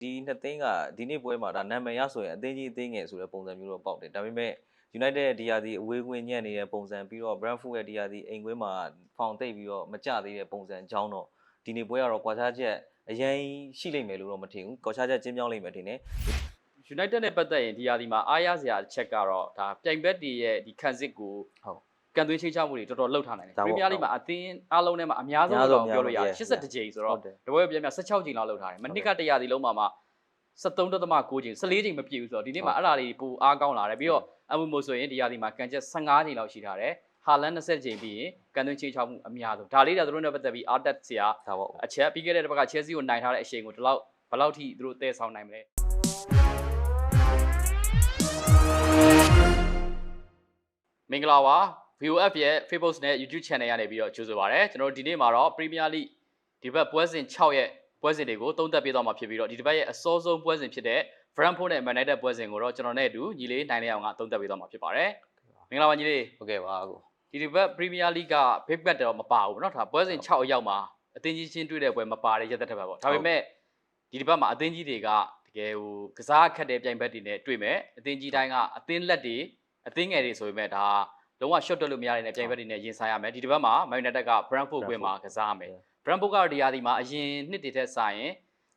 ဒီနှစ်သင်းကဒီနေ့ပွဲမှာဒါနာမည်ရဆိုရင်အသင်းကြီးအသင်းငယ်ဆိုတဲ့ပုံစံမျိုးတော့ပေါက်တယ်ဒါပေမဲ့ United ရဲ့ဒီယာဒီအဝေးကွင်းညံ့နေတဲ့ပုံစံပြီးတော့ Brentford ရဲ့ဒီယာဒီအိမ်ကွင်းမှာဖောင်တိတ်ပြီးတော့မကြသေးတဲ့ပုံစံအကြောင်းတော့ဒီနေ့ပွဲကတော့ကွာခြားချက်အရင်ရှိလိမ့်မယ်လို့တော့မထင်ဘူးကွာခြားချက်ကျင်းပြောင်းလိမ့်မယ်ထင်တယ် United နဲ့ပတ်သက်ရင်ဒီယာဒီမှာအားရစရာအချက်ကတော့ဒါပြိုင်ဘက်တွေရဲ့ဒီခံစစ်ကိုဟုတ် ကန်သွင်းချိတ်ချမှုတွေတော်တော်လှုပ်ထားနိုင်တယ်ဒါပပေါ့ရီးမီးယားလိမှာအသင်းအားလုံးထဲမှာအများဆုံးအများဆုံးတော့ပြောလို့ရတယ်အများဆုံး82ကြိမ်ဆိုဟုတော့တ်တယ်တပွဲပြပြ16ကြိမ်လောက်လှုပ်ထားတယ်မနှစ်ကတရာဒီလုံးမှာမှ73.9ကြိမ်14ကြိမ်မပြည့်ဘူးဆိုတော့ဒီနေ့မှာအဲ့ဒါလေးပိုအားကောင်းလာတယ်ပြီးတော့အမှုမို့ဆိုရင်ဒီယာဒီမှာကန်ချက်15ကြိမ်လောက်ရှိထားတယ်ဟာလန်20ကြိမ်ပြီးရင်ကန်သွင်းချိတ်ချမှုအများဆုံးဒါလေးဒါသူတို့နဲ့ပတ်သက်ပြီးအားတက်စရာဒါပေါ့အချက်ပြီးခဲ့တဲ့တစ်ပတ်က Chelsea ကိုနိုင်ထားတဲ့အချိန်ကိုဒီလောက်ဘယ်လောက်ထိသူတို့တည်ဆောင်နိုင်မလဲမင်္ဂလာပါ VOF ရဲ့ Facebook နဲ့ YouTube Channel ရနေပြီးတော့ကြိုဆိုပါရစေကျွန်တော်တို့ဒီနေ့မှာတော့ Premier League ဒီဘက်ပွဲစဉ်6ရဲ့ပွဲစဉ်တွေကိုသုံးသပ်ပေးသွားမှာဖြစ်ပြီးတော့ဒီတစ်ပတ်ရဲ့အစောဆုံးပွဲစဉ်ဖြစ်တဲ့ Brentford နဲ့ Man United ပွဲစဉ်ကိုတော့ကျွန်တော်နဲ့အတူညီလေးနိုင်လေးအောင်ကသုံးသပ်ပေးသွားမှာဖြစ်ပါတယ်မင်္ဂလာပါညီလေး ဟုတ်ကဲ့ပါကို ဒီဒီဘက် Premier League က Big Bet တော့မပါဘူးเนาะဒါပွဲစဉ်6အရောက်မှာအသင်းကြီးချင်းတွေ့တဲ့ပွဲမပါတဲ့ရက်သက်တစ်ပတ်ပေါ့ဒါပေမဲ့ဒီဒီဘက်မှာအသင်းကြီးတွေကတကယ်ဟိုကစားခက်တဲ့ပြိုင်ဘက်တွေနဲ့တွေ့မယ်အသင်းကြီးတိုင်းကအသင်းလက်တွေအသင်းငယ်တွေဆိုပေမဲ့ဒါ လုံးဝ shot တက်လို့မရတဲ့ပြိုင်ဘက်တွေနဲ့ရင်ဆိုင်ရမယ်ဒီဒီဘက်မှာ Man United က Brentford ကွင်းမှာကစားရမယ် Brentford ကတော့ဒီရာသီမှာအရင်နှစ်တွေထက်စာရင်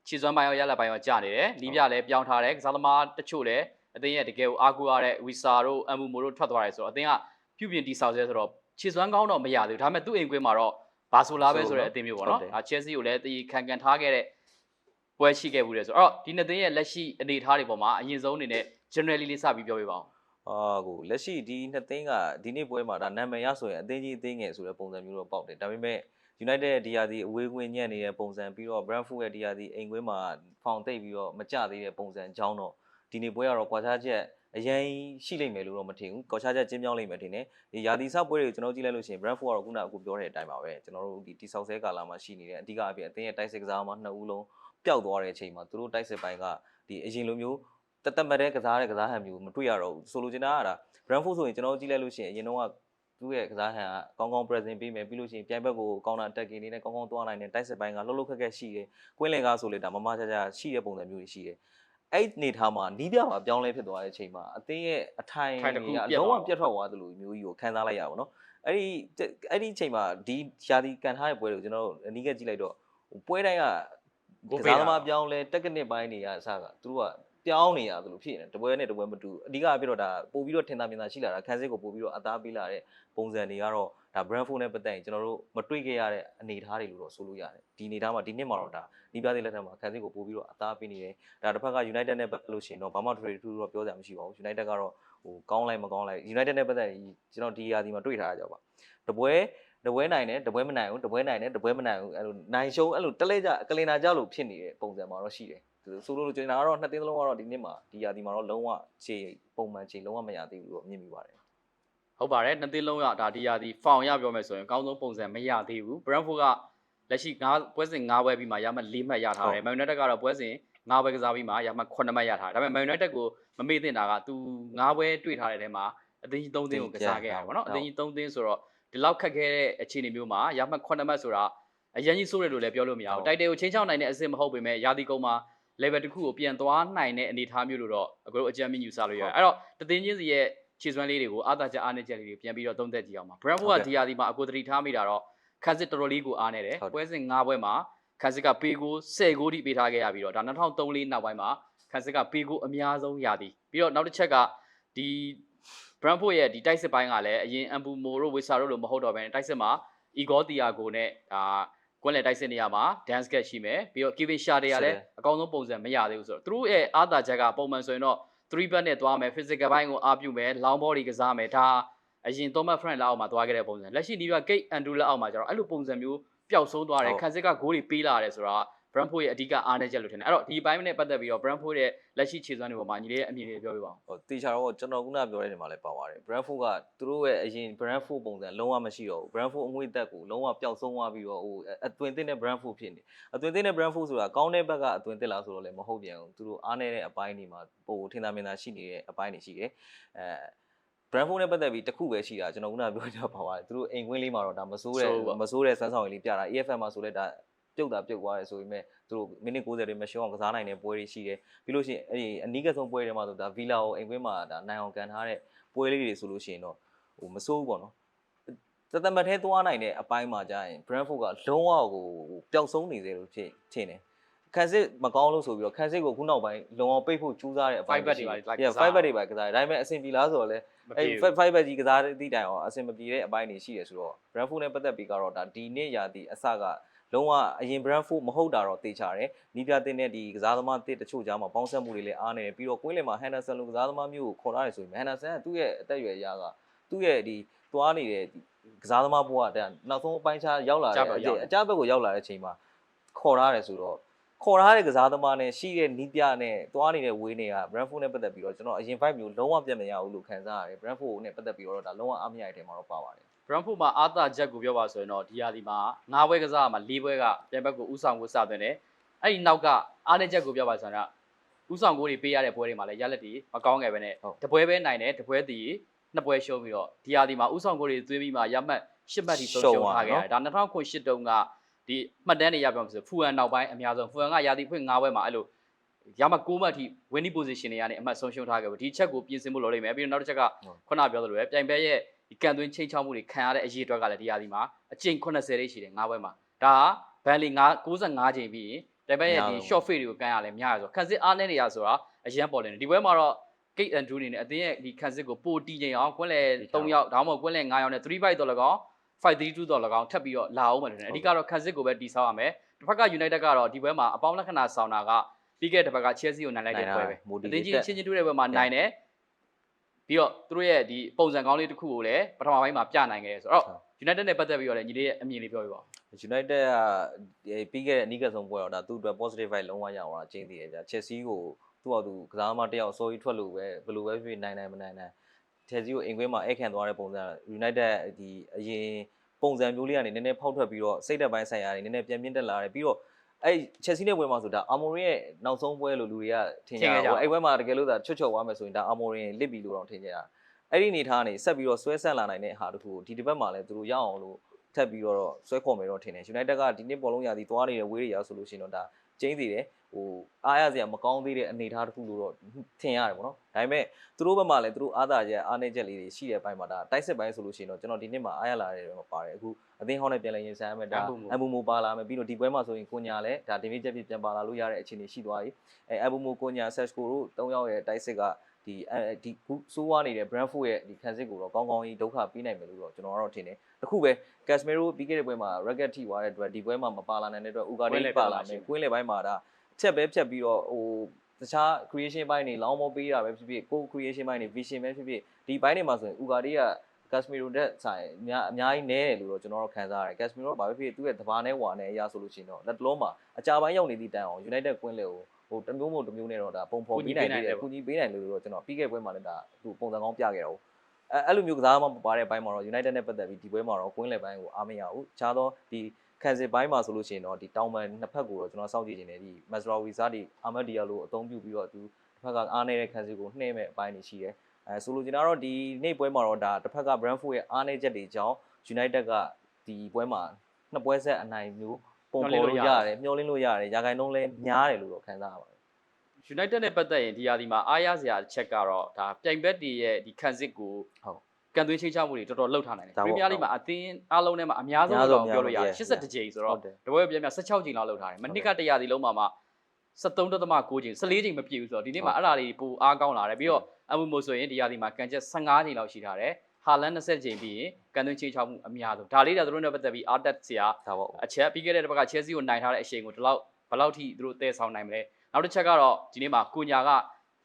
ခြေစွမ်းပိုင်းရောရလက်ပိုင်းရောကျနေတယ်နီးပြလည်းပြောင်းထားတယ်ကစားသမားတချို့လည်းအသင်းရဲ့တကယ်ကိုအားကိုးရတဲ့ Wisa တို့ Amumo တို့ထွက်သွားတယ်ဆိုတော့အသင်းကပြုပြင်တီဆောက်ဆဲဆိုတော့ခြေစွမ်းကောင်းတော့မရသေးဘူးဒါပေမဲ့သူ့အိမ်ကွင်းမှာတော့ဘာဆိုလာပဲဆိုတဲ့အသင်းမျိုးပေါ့နော်ဒါ Chelsea ကိုလည်းတီခံကန်ထားခဲ့တဲ့ပွဲရှိခဲ့ဘူးလေဆိုတော့အဲ့တော့ဒီနှစ်သင်းရဲ့လက်ရှိအနေအထားတွေပေါ်မှာအရင်ဆုံးအနေနဲ့ generally လေးစပြီးပြောပြပါဦး အာကိုလက်ရှိဒီနှစ်သင်းကဒီနေ့ပွဲမှာဒါနာမည်ရဆိုရင်အသင်းကြီးအသင်းငယ်ဆိုတဲ့ပုံစံမျိုးတော့ပေါက်တယ်ဒါပေမဲ့ United ရဲ့ဒီယာဒီအဝေးကွင်းညံ့နေတဲ့ပုံစံပြီးတော့ Brentford ရဲ့ဒီယာဒီအိမ်ကွင်းမှာဖောင်တိတ်ပြီးတော့မကြသေးတဲ့ပုံစံအကြောင်းတော့ဒီနေ့ပွဲကတော့ကွာခြားချက်အရင်ရှိလိမ့်မယ်လို့တော့မထင်ဘူးကွာခြားချက်ကျင်းပြောင်းလိမ့်မယ်ထင်တယ်ဒီယာဒီဆောက်ပွဲတွေကိုကျွန်တော်ကြည့်လိုက်လို့ရှိရင် Brentford ကတော့ခုနကအခုပြောတဲ့အတိုင်းပါပဲကျွန်တော်တို့ဒီတိဆောက်ဆဲကာလာမှာရှိနေတဲ့အဓိကအပြင်အသင်းရဲ့တိုက်စစ်ကစားမှာနှစ်ဦးလုံးပျောက်သွားတဲ့အချိန်မှာသူတို့တိုက်စစ်ပိုင်းကဒီအရင်လိုမျိုး တသက်မတဲ့ကစားတဲ့ကစားဟန်မျိုးမတွေ့ရတော့ဘူးဆိုလိုချင်တာကဒါ Brentford ဆိုရင်ကျွန်တော်ကြည့်လိုက်လို့ရှိရင်အရင်တော့ကသူ့ရဲ့ကစားဟန်ကကောင်းကောင်း present ပေးမယ်ပြီးလို့ရှိရင်ပြိုင်ဘက်ကို counter attacking နေနဲ့ကောင်းကောင်းသွားနိုင်တယ်တိုက်စစ်ပိုင်းကလှုပ်လှုပ်ခက်ခက်ရှိတယ်ကွင်းလင်ကားဆိုလေဒါမမချာချာရှိတဲ့ပုံစံမျိုးတွေရှိတယ်အဲ့နေထားမှာနီးပြမှာပြောင်းလဲဖြစ်သွားတဲ့အချိန်မှာအသင်းရဲ့အထိုင်ထိုင်တစ်ခုတွေကပြတ်လုံးသွားဝတာပြတ်ထွက်သွားသလိုမျိုးကြီးကိုခံစားလိုက်ရပါတော့အဲ့ဒီအဲ့ဒီအချိန်မှာဒီယာဒီကန်ထားတဲ့ပွဲတွေကိုကျွန်တော်တို့အနီးကကြည့်လိုက်တော့ဟိုပွဲတိုင်းကကိုကပေးစားတာသမားပြောင်းလဲတက်ကနစ်ပိုင်းတွေကအစကသူတို့က ပြောင်းနေရသလိုဖြစ်နေတယ်တပွဲနဲ့တပွဲမတူဘူးအဓိကပြတော့ဒါပို့ပြီးတော့ထင်သာမြင်သာရှိလာတာခန်းစစ်ကိုပို့ပြီးတော့အသားပေးလာတဲ့ပုံစံတွေကတော့ဒါ Brentford နဲ့ပတ်သက်ရင်ကျွန်တော်တို့မတွေ့ခဲ့ရတဲ့အနေအထားတွေလို့တော့ဆိုလို့ရတယ်ဒီအနေအထားမှာဒီနှစ်မှာတော့ဒါဒီပြသေးလက်ထက်မှာခန်းစစ်ကိုပို့ပြီးတော့အသားပေးနေတယ်ဒါတစ်ဖက်က United နဲ့ပတ်သက်လို့ရှိရင်တော့ဘာမှ trade ထူးတော့ပြောစရာမရှိပါဘူး United ကတော့ဟိုကောင်းလိုက်မကောင်းလိုက် United နဲ့ပတ်သက်ရင်ကျွန်တော်ဒီရာဒီမှာတွေ့ထားတာကြောက်ပါတပွဲတပွဲနိုင်တယ်တပွဲမနိုင်ဘူးတပွဲနိုင်တယ်တပွဲမနိုင်ဘူးအဲ့လိုနိုင်ရှုံးအဲ့လိုတက်လဲကြကလင်နာကြလို့ဖြစ်နေတဲ့ပုံစံမှာတော့ရှိတယ် ဆိုလို့ကျွန်တော်ကတော့နှစ်သိန်းသလုံးကတော့ဒီနှစ်မှာဒီရာဒီမှာတော့လုံးဝခြေပုံမှန်ခြေလုံးဝမရသေးဘူးလို့မြင်မိပါတယ်ဟုတ်ပါတယ်နှစ်သိန်းလုံးရဒါဒီယာဒီဖောင်ရပြောမယ်ဆိုရင်အကောင်းဆုံးပုံစံမရသေးဘူး Brentford ကလက်ရှိ9ပွဲစဉ်9ပွဲပြီးမှရမှ4မှတ်ရထားတယ် Man United ကတော့ပွဲစဉ်9ပွဲကစားပြီးမှရမှ9မှတ်ရထားတယ်ဒါပေမဲ့ Man United ကိုမမေ့သင့်တာကသူ9ပွဲတွေ့ထားတဲ့ထဲမှာအသင်းကြီး3သင်းကိုကစားခဲ့ရတယ်ပေါ့နော်အသင်းကြီး3သင်းဆိုတော့ဒီလောက်ခက်ခဲတဲ့အခြေအနေမျိုးမှာရမှတ်9မှတ်ဆိုတာအရင်ကြီးစိုးတယ်လို့လည်းပြောလို့မရဘူးတိုက်တယ်ကိုချင်းချောင်းနိုင်တဲ့အဆင့်မဟုတ်ပေမဲ့ယာဒီကုန်းမှာ level တစ်ခုကိုပြန်သွားနိုင်တဲ့အနေအထားမျိုးလို့တော့အခုတို့အကြံမြင့်ယူဆလို့ရတယ်အဲ့တော့တသင်းချင်းစီရဲ့ခြေစွမ်းလေးတွေကိုအာသာချက်အားနည်းချက်လေးတွေပြန်ပြီးတော့သုံးသပ်ကြည့်အောင်ပါ Brentford ကဒီယာဒီမှာအကိုသတိထားမိတာတော့ခန်းစစ်တော်တော်လေးကိုအားနေတယ်ပွဲစဉ်၅ပွဲမှာခန်းစစ်ကပေးကို10ဂိုးထိပေးထားခဲ့ရပြီးတော့ဒါ2003နောက်ပိုင်းမှာခန်းစစ်ကပေးကိုအများဆုံးယာဒီပြီးတော့နောက်တစ်ချက်ကဒီ Brentford ရဲ့ဒီတိုက်စစ်ပိုင်းကလည်းအရင်အမ်ဘူမိုတို့ဝီဆာတို့လိုမဟုတ်တော့ဘဲတိုက်စစ်မှာ Igor Thiago နဲ့ဒါ ကွန်လက်တိုက်စစ်နေရာမှာ dance get ရှိမယ်ပြီးတော့ Kevin Shader ကလည်းအကောင်းဆုံးပုံစံမရသေးဘူးဆိုတော့သူတို့ရဲ့အားသာချက်ကပုံမှန်ဆိုရင်တော့3 back နဲ့သွားမယ် physical ဘိုင်းကိုအားပြုမယ် long body ကစားမယ်ဒါအရင် Thomas Frank လက်အောက်မှာသွားခဲ့တဲ့ပုံစံလက်ရှိဒီက Gate Andrew လက်အောက်မှာကျတော့အဲ့လိုပုံစံမျိုးပျောက်ဆုံးသွားတယ်ခန်းစစ်ကဂိုးတွေပေးလာတယ်ဆိုတော့ Brentford ရဲ့အဓိကအားနည်းချက်လို့ထင်တယ်အဲ့တော့ဒီဘိုင်းနဲ့ပတ်သက်ပြီးတော့ Brentford ရဲ့လက်ရှိခြေစွမ်းတွေပေါ်မှာညီလေးရဲ့အမြင်တွေပြောပြပါဦးဟိုတေချာတော့ကျွန်တော်ခုနပြောတဲ့နေရာမှာလည်းပါပါတယ် Brentford ကသူတို့ရဲ့အရင် Brentford ပုံစံလုံးဝမရှိတော့ဘူး Brentford အငွေ့သက်ကိုလုံးဝပျောက်ဆုံးသွားပြီးတော့ဟိုအသွင်သစ်နဲ့ Brentford ဖြစ်နေအသွင်သစ်နဲ့ Brentford ဆိုတာကောင်းတဲ့ဘက်ကအသွင်သစ်လားဆိုတော့လည်းမဟုတ်ပြန်ဘူးသူတို့အားနေတဲ့အပိုင်းတွေမှာပိုထင်သာမြင်သာရှိနေတဲ့အပိုင်းတွေရှိတယ်အဲ Brentford နဲ့ပတ်သက်ပြီးတစ်ခုပဲရှိတာကျွန်တော်ခုနပြောကြပါပါတယ်သူတို့အိမ်ကွင်းလေးမှာတော့ဒါမဆိုးတဲ့မဆိုးတဲ့စမ်းဆောင်ရည်လေးပြတာ EFM မှာဆိုလဲဒါ ပြုတ်တာပြုတ်သွားတယ်ဆိုပေမဲ့သူတို့မိနစ်60တွေမရှုံးအောင်ကစားနိုင်တဲ့ပွဲတွေရှိတယ်ပြီးလို့ရှိရင်အဲ့ဒီအနီးကဆုံးပွဲတွေမှာဆိုဒါဗီလာကိုအိမ်ကွင်းမှာဒါနိုင်အောင်ကန်ထားတဲ့ပွဲလေးတွေဆိုလို့ရှိရင်တော့ဟိုမစိုးဘူးပေါ့နော်တသမတ်ထဲသွားနိုင်တဲ့အပိုင်းမှာကြာရင် Brentford ကလုံးဝကိုပျောက်ဆုံးနေသေးလို့ဖြစ်ထင်တယ် ခန်းစစ်မကောင်းလို့ဆိုပြီးတော့ခန်းစစ်ကိုခုနောက်ပိုင်းလုံအောင်ပိတ်ဖို့ကြိုးစားတဲ့အပိုင်း Five back တွေပါလိုက် Yeah ကစား5 back တွေပါကစားတယ်ဒါပေမဲ့အဆင်ပြေလားဆိုတော့လဲမအဲ့ပြေဘူး5 back ကြီးကစားတဲ့တိုင်အောင်အဆင်မပြေတဲ့အပိုင်းတွေရှိတယ်ဆိုတော့ Brentford နဲ့ပတ်သက်ပြီးကတော့ဒါဒီနေ့ရာသီအစကလုံးဝအရင် Brentford မဟုတ်တာတော့တေချာတယ်နီးပြတဲ့နဲ့ဒီကစားသမားတစ်တချို့ကြားမှာပေါင်းဆက်မှုတွေလည်းအားနေတယ်ပြီးတော့ကွင်းလင်မှာ Henderson လိုကစားသမားမျိုးကိုခေါ်ထားတယ်ဆိုရင် Henderson ကသူ့ရဲ့အသက်အရွယ်အရကသူ့ရဲ့ဒီသွားနေတဲ့ဒီကစားသမားဘဝတဲ့နောက်ဆုံးအပိုင်းခြားရောက်လာတဲ့အကျအကြဘက်ကိုရောက်လာတဲ့အချိန်မှာခေါ်ထားတယ်ဆိုတော့ ခေါ်ထားတဲ့ကစားသမားနဲ့ရှိတဲ့နီးပြနဲ့သွားနေတဲ့ဝေးတွေက Brentford နဲ့ပတ်သက်ပြီးတော့ကျွန်တော်အရင် vibe မျိုးလုံးဝပြတ်မရဘူးလို့ခံစားရတယ် Brentford နဲ့ပတ်သက်ပြီးတော့ဒါလုံးဝအားမရတဲ့ထဲမှာတော့ပါပါတယ် Brentford မှာအာသာချက်ကိုပြောပါဆိုရင်တော့ဒီဟာဒီမှာ၅ဘွဲကစားမှာ၄ဘွဲကပြန်ဘက်ကိုဥဆောင်ကိုစသွင်းတယ်အဲ့ဒီနောက်ကအားနေချက်ကိုပြောပါဆိုရင်တော့ဥဆောင်ကိုတွေပေးရတဲ့ဘွဲတွေမှာလည်းရလက်တွေမကောင်းခဲ့ပဲနဲ့တပွဲပဲနိုင်တယ်တပွဲတည်နှစ်ပွဲရှုံးပြီးတော့ဒီဟာဒီမှာဥဆောင်ကိုတွေသွင်းပြီးမှရမှတ်ရှစ်မှတ်ထိဆုံးရှုံးထားခဲ့တယ်ဒါ2008တုန်းက ဒီမှတ်တမ်းတွေရပြောမှာဆိုဖူဟန်နောက်ပိုင်းအများဆုံးဖူဟန်ကရာသီဖွင့်၅ဘွဲမှာအဲ့လိုရမှတ်6မှတ်ထိ winning position တွေကနေအမှတ်ဆုံးရှုံးထားခဲ့ဘူးဒီချက်ကိုပြင်ဆင်ဖို့လိုလိမ့်မယ်ပြီးတော့နောက်တစ်ချက်ကခုနပြောသလိုပဲပြိုင်ပွဲရဲ့ဒီကန်သွင်းချိန်ချောက်မှုတွေခံရတဲ့အရေးအတွက်ကလည်းဒီဟာဒီမှာအကျင့်80လေးရှိတယ်၅ဘွဲမှာဒါကဘန်လီ9 95ချိန်ပြီးရင်ပြိုင်ပွဲရဲ့ဒီ short fade တွေကိုကန်ရလဲများရဆိုခန်းစစ်အားနေနေရဆိုတာအရန်ပေါ်နေတယ်ဒီဘွဲမှာတော့ Kate Andrew နေနဲ့အတင်းရဲ့ဒီခန်းစစ်ကိုပိုတီချိန်အောင်ကွင်းလေ3ယောက်ဒါမှမဟုတ်ကွင်းလေ9ယောက်နဲ့3-5တော့လကောင် 5-3-2တော့လကောင်ထပ်ပြီးတော့လာအောင်မယ်လို့နေအဓိကတော့ခန်းစစ်ကိုပဲတီဆောက်ရမယ်တစ်ဖက်က United ကတော့ဒီဘွဲမှာအပေါင်းလက္ခဏာဆောင်တာကပြီးခဲ့တဲ့တစ်ဖက်က Chelsea ကိုနိုင်လိုက်တဲ့ပွဲပဲအတင်းကြီးချင်းချင်းတူးတဲ့ဘွဲမှာနိုင်တယ်ပြီးတော့သူတို့ရဲ့ဒီပုံစံကောင်းလေးတစ်ခုကိုလည်းပထမပိုင်းမှာပြနိုင်ခဲ့တယ်ဆိုတော့ United နဲ့ပတ်သက်ပြီးတော့လည်းညီလေးရဲ့အမြင်လေးပြောပြပါဦး United ကပြီးခဲ့တဲ့အနီးကဆုံးပွဲတော့ဒါသူ့အတွက် positive vibe လုံးဝရအောင်တာကျင်းသေးတယ်ကြာ Chelsea ကိုသူ့အောင်သူကစားသမားတစ်ယောက်စောကြီးထွက်လို့ပဲဘယ်လိုပဲဖြစ်နိုင်နိုင်မနိုင်နိုင် Chelsea ကိုအင်ကွင်းမှာအဲ့ခံသွားတဲ့ပုံစံ United ဒီအရင်ပုံစံမျိုးလေးကနေနည်းနည်းဖောက်ထွက်ပြီးတော့စိတ်သက်ပိုင်းဆိုင်ရာတွေနည်းနည်းပြန်မြင့်တက်လာတယ်ပြီးတော့အဲ့ Chelsea နဲ့ပွဲမှာဆိုတာ Amorim ရဲ့နောက်ဆုံးပွဲလို့လူတွေကထင်ကြတာပေါ့အဲ့ပွဲမှာတကယ်လို့သာချွတ်ချော်သွားမယ်ဆိုရင်ဒါ Amorim လစ်ပြီလို့တော့ထင်ကြတာအဲ့ဒီအနေထားကနေဆက်ပြီးတော့ဆွဲဆက်လာနိုင်တဲ့ဟာတခုကိုဒီတစ်ပတ်မှာလည်းသူတို့ရအောင်လို့ထပ်ပြီးတော့ဆွဲခေါ်မယ်တော့ထင်တယ် United ကဒီနေ့ပေါ်လုံးရာသီသွားနေတဲ့ဝေးတွေရဆိုလို့ရှိရင်တော့ဒါ ကျင်းသေးတယ်ဟိုအားရစရာမကောင်းသေးတဲ့အနေအထားတစ်ခုလို့တော့ထင်ရတယ်ပေါ့နော်ဒါပေမဲ့သူတို့ဘက်မှာလည်းသူတို့အားသာချက်အားနည်းချက်လေးတွေရှိတဲ့ဘက်မှာဒါတိုက်စစ်ပိုင်းဆိုလို့ရှိရင်တော့ကျွန်တော်ဒီနေ့မှာအားရလာတဲ့တွေမှာပါတယ်အခုအသင်းဟောင်းနဲ့ပြန်လည်ရင်ဆိုင်ရမယ်ဒါအဘူမိုပါလာမယ်ပြီးတော့ဒီပွဲမှာဆိုရင်ကိုညာလည်းဒါဒီနေ့ချက်ပြပြန်ပါလာလို့ရတဲ့အခြေအနေရှိသွားပြီအဲအဘူမိုကိုညာဆက်ကိုတို့၃ယောက်ရဲ့တိုက်စစ်က ဒီအဲဒီခုစိုးဝါနေတဲ့ Brentford ရဲ့ဒီခံစစ်ကိုတော့ကောင်းကောင်းကြီးဒုက္ခပေးနိုင်မယ်လို့တော့ကျွန်တော်ကတော့ထင်တယ်တခုပဲ Casemiro ပြီးခဲ့တဲ့ပွဲမှာ racket ထိသွားတဲ့အတွက်ဒီပွဲမှာမပါလာနိုင်တဲ့အတွက် Ugarte ပါလာမယ်ကွင်းလေပိုင်းမှာဒါချက်ပဲဖြတ်ပြီးတော့ဟိုတခြား creation ဘိုင်းတွေလောင်းမပေးတာပဲဖြစ်ဖြစ်ကို creation ဘိုင်းတွေ vision ပဲဖြစ်ဖြစ်ဒီဘိုင်းတွေမှာဆိုရင် Ugarte က Casemiro တက်ဆိုင်အများအများကြီးနဲတယ်လို့တော့ကျွန်တော်တို့ခံစားရတယ် Casemiro ကဘာပဲဖြစ်ဖြစ်သူ့ရဲ့တဘာနဲ့ဝါနဲ့အရာဆိုလို့ရှိရင်တော့လက်တလုံးမှာအကြပိုင်းရောက်နေသည့်တန်အောင် United ကွင်းလေကို ဟိုတမျိုးမို့တမျိုးနဲ့တော့ဒါပုံဖော်ပေးနိုင်တယ်ကူညီပေးနိုင်လို့တော့ကျွန်တော်ပြီးခဲ့ပွဲမှာလည်းဒါသူပုံစံကောင်းပြခဲ့တော့အဲအဲ့လိုမျိုးကစားမှမပါတဲ့ဘိုင်းမှာတော့ United နဲ့ပတ်သက်ပြီးဒီပွဲမှာတော့ကွင်းလေဘိုင်းကိုအားမရဘူးခြားသောဒီခံစစ်ဘိုင်းမှာဆိုလို့ရှိရင်တော့ဒီတောင်ပန်နှစ်ဖက်ကိုတော့ကျွန်တော်စောင့်ကြည့်နေတယ်ဒီ Masraoui စားဒီ Ahmed Diallo အသုံးပြုပြီးတော့သူတစ်ဖက်ကအားနေတဲ့ခံစစ်ကိုနှိမ့်မဲ့အပိုင်းတွေရှိတယ်အဲဆိုလိုချင်တာတော့ဒီနေ့ပွဲမှာတော့ဒါတစ်ဖက်က Brentford ရဲ့အားနည်းချက်တွေကြောင့် United ကဒီပွဲမှာနှစ်ပွဲဆက်အနိုင်မျိုးပုံပေါ်လို့ရတယ်မျှော်လင့်လို့ရတယ်ရာဂိုင်နှုန်းလည်းများတယ်လို့တော့ခံစားရပါတယ် United နဲ့ပတ်သက်ရင်ဒီဟာဒီမှာအားရစရာတစ်ချက်ကတော့ဒါပြိုင်ဘက်တွေရဲ့ဒီခံစစ်ကိုဟုတ်ကန်သွင်းချင်းချမှုတွေတော်တော်လှုပ်ထားနိုင်တယ်ဒါပပေါ့ရီးမီးယားလိမှာအသင်းအားလုံးထဲမှာအများဆုံးအများဆုံးလို့ပြောလို့ရတယ်များဆုံး82ကြိမ်ဆိုတော့ဟုတ်တယ်တပွဲပြပြ16ကြိမ်လောက်လှုပ်ထားတယ်မနှစ်ကတရာဒီလုံးမှာမှ73.9ကြိမ်14ကြိမ်မပြည့်ဘူးဆိုတော့ဒီနေ့မှာအဲ့ဒါတွေပိုအားကောင်းလာတယ်ပြီးတော့အမှုမို့ဆိုရင်ဒီရာဒီမှာကန်ချက်15ကြိမ်လောက်ရှိထားတယ်ဟာလန်20ကြိမ်ပြီးရင်ကန်သွင်းချင်းချမှုအများဆုံးဒါလေးဒါတို့နဲ့ပတ်သက်ပြီးအားတက်စရာဒါပေါ့အချက်ပြီးခဲ့တဲ့တစ်ပတ်က Chelsea ကိုနိုင်ထားတဲ့အချိန်ကိုဒီလောက်ဘယ်လောက်ထိသူတို့တည်ဆောင်နိုင်မလဲ နောက်တစ်ချက်ကတော့ဒီနေ့မှာကိုညာက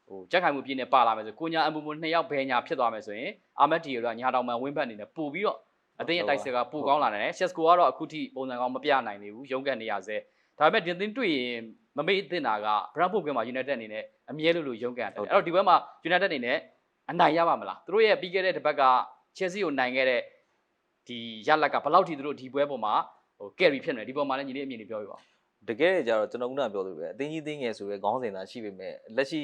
ဟိုကြက်ခိုင်မှုပြည့်နေပါလာမယ်ဆိုကိုညာအမှုမှုနှစ်ယောက်ဘယ်ညာဖြစ်သွားမယ်ဆိုရင်အာမက်တီရောကညာတောင်မှဝင်းဘက်အနေနဲ့ပို့ပြီးတော့အတင်းရဲ့တိုက်စစ်ကပိုကောင်းလာတယ်ရှက်စကိုကတော့အခုထိပုံစံကောင်းမပြနိုင်သေးဘူးရုန်းကန်နေရဆဲဒါပေမဲ့ဒီသင်းတွေ့ရင်မမေ့သင့်တာက Brentford ကွင်းမှာ United အနေနဲ့အမြဲလို့လို့ရုန်းကန်တယ်အဲ့တော့ဒီဘက်မှာ United အနေနဲ့အနိုင်ရပါမလားသူတို့ရဲ့ပြီးခဲ့တဲ့တစ်ပတ်က Chelsea ကိုနိုင်ခဲ့တဲ့ဒီရလက်ကဘယ်လောက်ထိသူတို့ဒီပွဲပေါ်မှာဟို carry ဖြစ်နေဒီပေါ်မှာလည်းညီလေးအမြင်လေးပြောပြပါဦး တကယ်ကြတော့ကျွန်တော်ကပြောလို့ပဲအတင်းကြီးတင်းငယ်ဆိုရဲခေါင်းစဉ်သာရှိပေမဲ့လက်ရှိ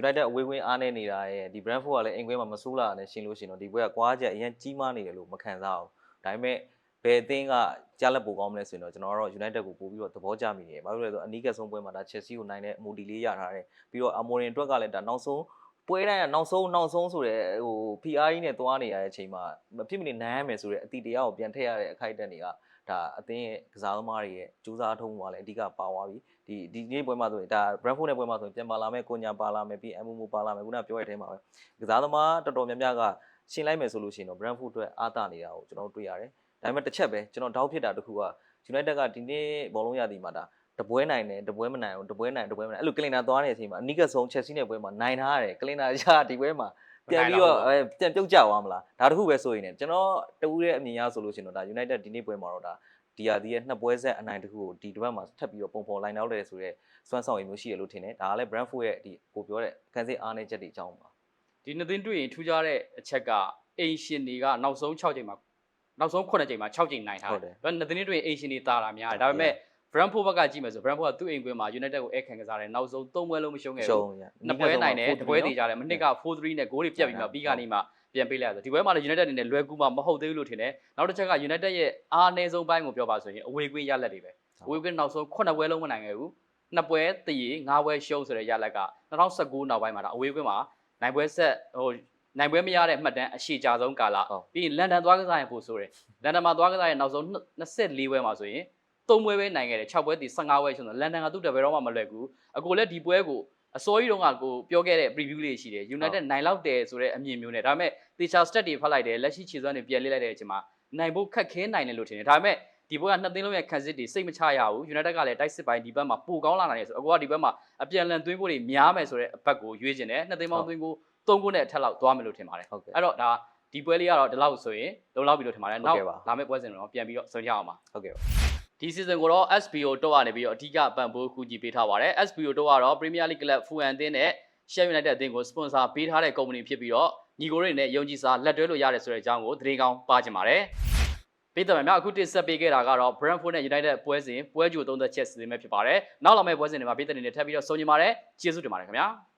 United အဝေးကွင်းအားနေနေတာရဲ့ဒီ Brentford ကလည်းအင်ကွင်းမှာမဆိုးလာနဲ့ရှင်းလို့ရှင်းတော့ဒီပွဲကကွာချက်အရင်ကြီးမားနေတယ်လို့မခံစားဘူးဒါပေမဲ့ဘယ်အသင်းကကြားလက်ပိုကောင်းမလဲဆိုရင်တော့ကျွန်တော်ကတော့ United ကိုပို့ပြီးတော့သဘောကျမိနေတယ်ဘာလို့လဲဆိုတော့အနီးကပ်ဆုံးပွဲမှာဒါ Chelsea ကိုနိုင်တဲ့ Moody လေးရထားတယ်ပြီးတော့ Amorim အတွက်ကလည်းဒါနောက်ဆုံးပွဲတိုင်းကနောက်ဆုံးနောက်ဆုံးဆိုတဲ့ဟို PR ကြီးနဲ့သွားနေရတဲ့အချိန်မှာမဖြစ်မနေနိုင်ရမယ်ဆိုတဲ့အတီတရားကိုပြန်ထည့်ရတဲ့အခိုက်အတန့်တွေက ဒါအသင်းရဲ့ကစားသမားတွေရဲ့စူးစမ်းထုံးမှာလည်းအဓိကပါသွားပြီဒီဒီနေ့ပွဲမှာဆိုရင်ဒါ Brentford နဲ့ပွဲမှာဆိုရင်ပြန်ပါလာမယ်ကိုညာပါလာမယ်ပြီး MMO ပါလာမယ်ခုနပြောရတဲ့အထဲမှာပဲကစားသမားတော်တော်များများကရှင်းလိုက်မယ်ဆိုလို့ရှိရင်တော့ Brentford အတွက်အားတာနေတာကိုကျွန်တော်တို့တွေ့ရတယ်ဒါပေမဲ့တစ်ချက်ပဲကျွန်တော်တောက်ဖြစ်တာတစ်ခုက United ကဒီနေ့ဘောလုံးရသည်မှာဒါတပွဲနိုင်တယ်တပွဲမနိုင်ဘူးတပွဲနိုင်တပွဲမနိုင်အဲ့လိုကလင်နာသွားနေတဲ့အချိန်မှာအနိကဆုံး Chelsea နဲ့ပွဲမှာနိုင်ထားရတယ်ကလင်နာရဒီပွဲမှာ ပြန်ပြီးတော့အဲပြန်ပြုတ်ကြသွားမလားဒါတခုပဲဆိုရင်ねကျွန်တော်တဦးရဲ့အမြင်ရဆိုလို့ရှိရင်တော့ဒါ United ဒီနေ့ပွဲမှာတော့ဒါဒီယာဒီရဲ့နှစ်ပွဲဆက်အနိုင်တစ်ခုကိုဒီတစ်ပတ်မှာထပ်ပြီးတော့ပုံဖော်လိုက်နောက်တယ်ဆိုတော့စွမ်းဆောင်ရည်မျိုးရှိရလို့ထင်တယ်ဒါကလည်း Brentford ရဲ့ဒီကိုပြောတဲ့ခန်းစစ်အားနေချက်တွေအကြောင်းပါဒီနှစ်သိန်းတွေ့ရင်ထူးခြားတဲ့အချက်ကအိမ်ရှင်တွေကနောက်ဆုံး6ချိန်မှာနောက်ဆုံး9ချိန်မှာ6ချိန်နိုင်ထားတယ်။ဒါနှစ်သိန်းတွေ့ရင်အိမ်ရှင်တွေတာတာများတယ်။ဒါပေမဲ့ Brentford ဘက်ကကြည့်မယ်ဆို Brentford ကသူ့အိမ်ကွင်းမှာ United ကိုအဲ့ခံကစားတယ်နောက်ဆုံး3ပွဲလုံးမရှုံးခဲ့ရှုံးဘူးရ။နှစ်ပွဲနိုင်တယ်တစ်ပွဲသေးကြတယ်မနှစ်က4-3နဲ့ဂိုးတွေပြတ်ပြီးမှပြီးကနေမှပြန်ပေးလိုက်ရဆိုဒီပွဲမှာလည်း United အနေနဲ့လွယ်ကူမှမဟုတ်သေးဘူးလို့ထင်တယ်။နောက်တစ်ချက်က United ရဲ့အားနည်းဆုံးပိုင်းကိုပြောပါဆိုရင်အဝေးကွင်းရလက်တွေပဲ။အဝေးကွင်းနောက်ဆုံး9ပွဲလုံးမနိုင်ခဲ့ဘူး။နှစ်ပွဲတည်9ပွဲရှုံးဆိုတဲ့ရလက်က2019နောက်ပိုင်းမှာဒါအဝေးကွင်းမှာနိုင်ပွဲဆက်ဟိုနိုင်ပွဲမရတဲ့မှတ်တမ်းအရှိကြဆုံးကာလဟုတ်ပြီးရင်လန်ဒန်သွားကစားရင်ပို့ဆိုတယ်လန်ဒန်မှာသွားကစားရင်နောက်ဆုံး24ပွဲမှာဆိုရင် 3ပွဲပဲနိုင်ခဲ့တယ်6ပွဲတည်15ပွဲရှုံးတယ်လန်ဒန်ကသူ့တပယ်တော့မှမလွယ်ဘူးအကိုလည်းဒီပွဲကိုအစိုးရတုန်းကကိုပြောခဲ့တဲ့ preview လေးရှိတယ် United နိုင်လောက်တယ်ဆိုတဲ့အမြင်မျိုးနဲ့ဒါပေမဲ့ teacher stat တွေဖတ်လိုက်တယ်လက်ရှိခြေစွမ်းတွေပြန်လေးလိုက်တဲ့အချိန်မှာနိုင်ဖို့ခက်ခဲနိုင်တယ်လို့ထင်တယ်ဒါပေမဲ့ဒီပွဲကနှစ်သင်းလုံးရဲ့ခံစစ်တွေစိတ်မချရဘူး United ကလည်းတိုက်စစ်ပိုင်းဒီဘက်မှာပိုကောင်းလာနိုင်တယ်ဆိုအကိုကဒီဘက်မှာအပြန်လန်သွင်းဖို့တွေများမယ်ဆိုတဲ့အဘက်ကိုရွေးချင်တယ်နှစ်သင်းပေါင်းသွင်းကို3ခုနဲ့အထက်လောက်သွားမယ်လို့ထင်ပါတယ်ဟုတ်ကဲ့အဲ့တော့ဒါဒီပွဲလေးကတော့ဒီလောက်ဆိုရင်လုံလောက်ပြီလို့ထင်ပါတယ်ဟုတ်နောက်ကဲ့ပါလာမယ့်ပွဲစဉ်တော့ပြန်ပြီးတော့ဆုံးကြအောင်ပါဟုတ်ကဲ့ပါ ဒီ season ကိုတော့ SBO တော့ကနေပြီးတော့အဓိကပံ့ပိုးကူညီပေးထားပါတယ် SBO တော့ကတော့ Premier League Club Fulham အသင်းနဲ့ Sheffield United အသင်းကို sponsor ပေးထားတဲ့ company ဖြစ်ပြီးတော့ညီကိုတွေနဲ့ယုံကြည်စာလက်တွဲလို့ရတယ်ဆိုတဲ့အကြောင်းကိုသတင်းကောင်းပါချင်ပါတယ်ပေးတယ်များအခုတင်ဆက်ပေးခဲ့တာကတော့ Brentford နဲ့ United ပွဲစဉ်ပွဲကြိုသုံးသက်ချက်စီစဉ်မဲ့ဖြစ်ပါတယ်နောက်လာမယ့်ပွဲစဉ်တွေမှာပေးတဲ့နေနဲ့ထပ်ပြီးတော့ဆုံညီပါတယ်ကျေးဇူးတင်ပါတယ်ခင်ဗျာ